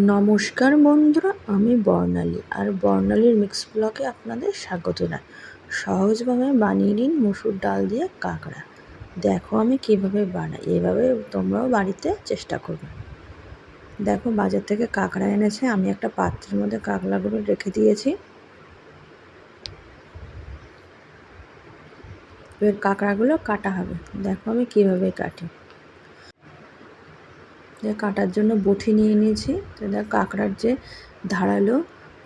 নমস্কার বন্ধুরা, আমি বর্ণালী। আর বর্ণালীর মিক্স ব্লগে আপনাদের স্বাগত জানাই। সহজভাবে বানিয়ে নিন মুসুর ডাল দিয়ে কাঁকড়া। দেখো আমি কীভাবে বানাই। এভাবে তোমরাও বাড়িতে চেষ্টা করবে। দেখো, বাজার থেকে কাঁকড়া এনেছে। আমি একটা পাত্রের মধ্যে কাঁকড়াগুলো রেখে দিয়েছি। এবার কাঁকড়াগুলো কাটা হবে। দেখো আমি কীভাবে কাটি। কাটার জন্য বটি নিয়ে নিয়েছি। তো দেখ কাঁকড়ার যে ধারালো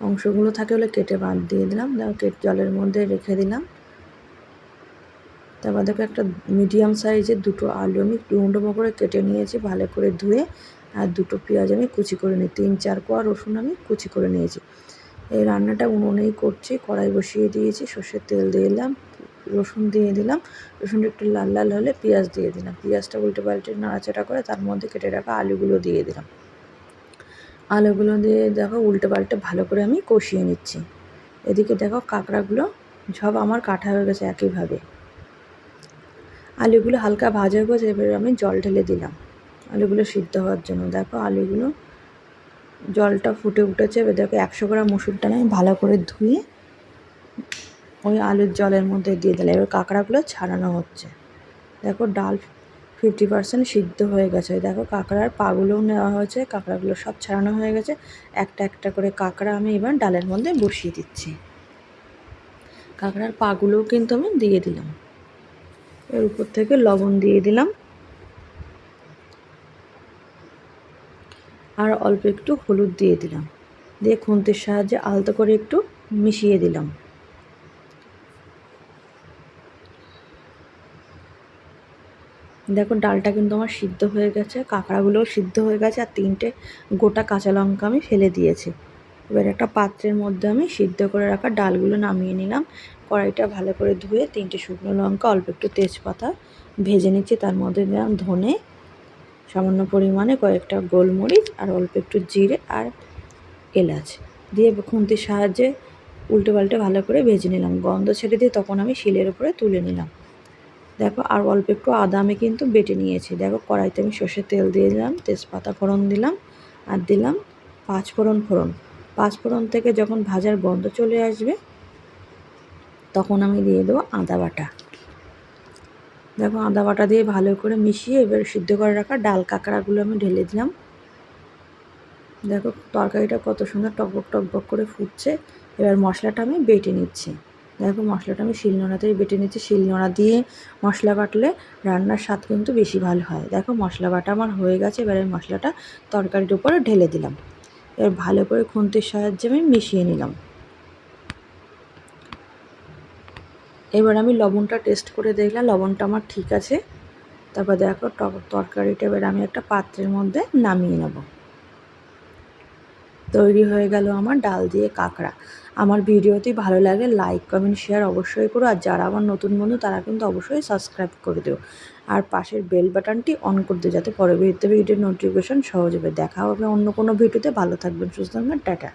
অংশগুলো থাকে ওগুলো কেটে বাদ দিয়ে দিলাম। কেটে জলের মধ্যে রেখে দিলাম। তারপর দেখো একটা মিডিয়াম সাইজের দুটো আলু আমি ডুমো করে কেটে নিয়েছি ভালো করে ধুয়ে। আর দুটো পেঁয়াজ আমি কুচি করে নিই। তিন, চার কোয়া রসুন আমি কুচি করে নিয়েছি। এই রান্নাটা উনুনেই করছি, কড়াই বসিয়ে দিয়েছি, সর্ষের তেল দিয়ে দিলাম। রসুন দিয়ে দিলাম। রসুনটা একটু লাল লাল হলে পেঁয়াজ দিয়ে দিলাম। পেঁয়াজটা উল্টে পাল্টে নাড়াচাড়া করে তার মধ্যে কেটে রাখা আলুগুলো দিয়ে দিলাম। আলুগুলো দিয়ে দেখো উল্টে পাল্টে ভালো করে আমি কষিয়ে নিচ্ছি। এদিকে দেখো কাঁকড়াগুলো সব আমার কাটা হয়ে গেছে একইভাবে। আলুগুলো হালকা ভাজা হয়ে গেছে, এবারে আমি জল ঢেলে দিলাম। আলুগুলো সিদ্ধ হওয়ার জন্য দেখো আলুগুলো জলটা ফুটে উঠেছে। এবার দেখো একশো গ্রাম মুসুর ডাল আমি ভালো করে ধুয়ে ওই আলুর জলের মধ্যে দিয়ে দিলাম এবার কাঁকড়াগুলো ছাড়ানো হচ্ছে। দেখো ডাল ফিফটি পার্সেন্ট সিদ্ধ হয়ে গেছে। দেখো কাঁকড়ার পাগুলোও নেওয়া হয়েছে, কাঁকড়াগুলো সব ছাড়ানো হয়ে গেছে। একটা একটা করে কাঁকড়া আমি এবার ডালের মধ্যে বসিয়ে দিচ্ছি। কাঁকড়ার পাগুলোও কিন্তু আমি দিয়ে দিলাম। এর উপর থেকে লবণ দিয়ে দিলাম। আর অল্প একটু হলুদ দিয়ে দিলাম। দিয়ে খুন্তির সাহায্যে আলতো করে একটু মিশিয়ে দিলাম। দেখো, ডালটা কিন্তু আমার সিদ্ধ হয়ে গেছে, কাঁকড়াগুলোও সিদ্ধ হয়ে গেছে, আর তিনটে গোটা কাঁচা লঙ্কা আমি ফেলে দিয়েছি। এবার একটা পাত্রের মধ্যে আমি সিদ্ধ করে রাখা ডালগুলো নামিয়ে নিলাম। কড়াইটা ভালো করে ধুয়ে তিনটে শুকনো লঙ্কা, অল্প একটু তেজপাতা ভেজে নিচ্ছি, তার মধ্যে দিলাম ধনে, সামান্য পরিমাণে কয়েকটা গোলমরিচ আর অল্প একটু জিরে আর এলাচ। দিয়ে খুন্তির সাহায্যে উল্টে পাল্টে ভালো করে ভেজে নিলাম। গন্ধ ছেড়ে দিয়ে তখন আমি শিলের উপরে তুলে নিলাম। দেখো, আর অল্প একটু আদা আমি কিন্তু বেটে নিয়েছি। দেখো, কড়াইতে আমি সর্ষের তেল দিয়ে দিলাম, তেজপাতা ফোড়ন দিলাম আর দিলাম পাঁচ ফোড়ন। ফোড়ন পাঁচ ফোড়ন থেকে যখন ভাজার গন্ধ চলে আসবে, তখন আমি দিয়ে দেবো আদা বাটা। দেখো, আদা বাটা দিয়ে ভালো করে মিশিয়ে এবার সিদ্ধ করে রাখা ডাল কাঁকড়াগুলো আমি ঢেলে দিলাম। দেখো, তরকারিটা কত সুন্দর টকবক টকবক করে ফুটছে। এবার মশলাটা আমি বেটে নিচ্ছি। দেখো মশলাটা আমি শিলনোড়াতেই বেটে নিচ্ছি। শিলনোড়া দিয়ে মশলা বাটলে রান্নার স্বাদ কিন্তু বেশি ভালো হয়। দেখো মশলা বাটা আমার হয়ে গেছে, এবার মশলাটা তরকারির উপরে ঢেলে দিলাম। এবার ভালো করে খুন্তির সাহায্যে আমি মিশিয়ে নিলাম। এবার আমি লবণটা টেস্ট করে দেখলাম, লবণটা আমার ঠিক আছে। তারপর দেখো তরকারিটা এবার আমি একটা পাত্রের মধ্যে নামিয়ে নেব। তৈরি হয়ে গেল আমার ডাল দিয়ে কাঁকড়া। আমার ভিডিওটি ভালো লাগে, লাইক, কমেন্ট, শেয়ার অবশ্যই করো। আর যারা আমার নতুন বন্ধু, তারা কিন্তু অবশ্যই সাবস্ক্রাইব করে দিও। আর পাশের বেল বাটনটি অন করে দিও যাতে পরবর্তী ভিডিওর নোটিফিকেশন সহজ হবে দেখা হবে অন্য কোনো ভিডিওতে। ভালো থাকবেন, সুস্থ থাকবেন, টাটা।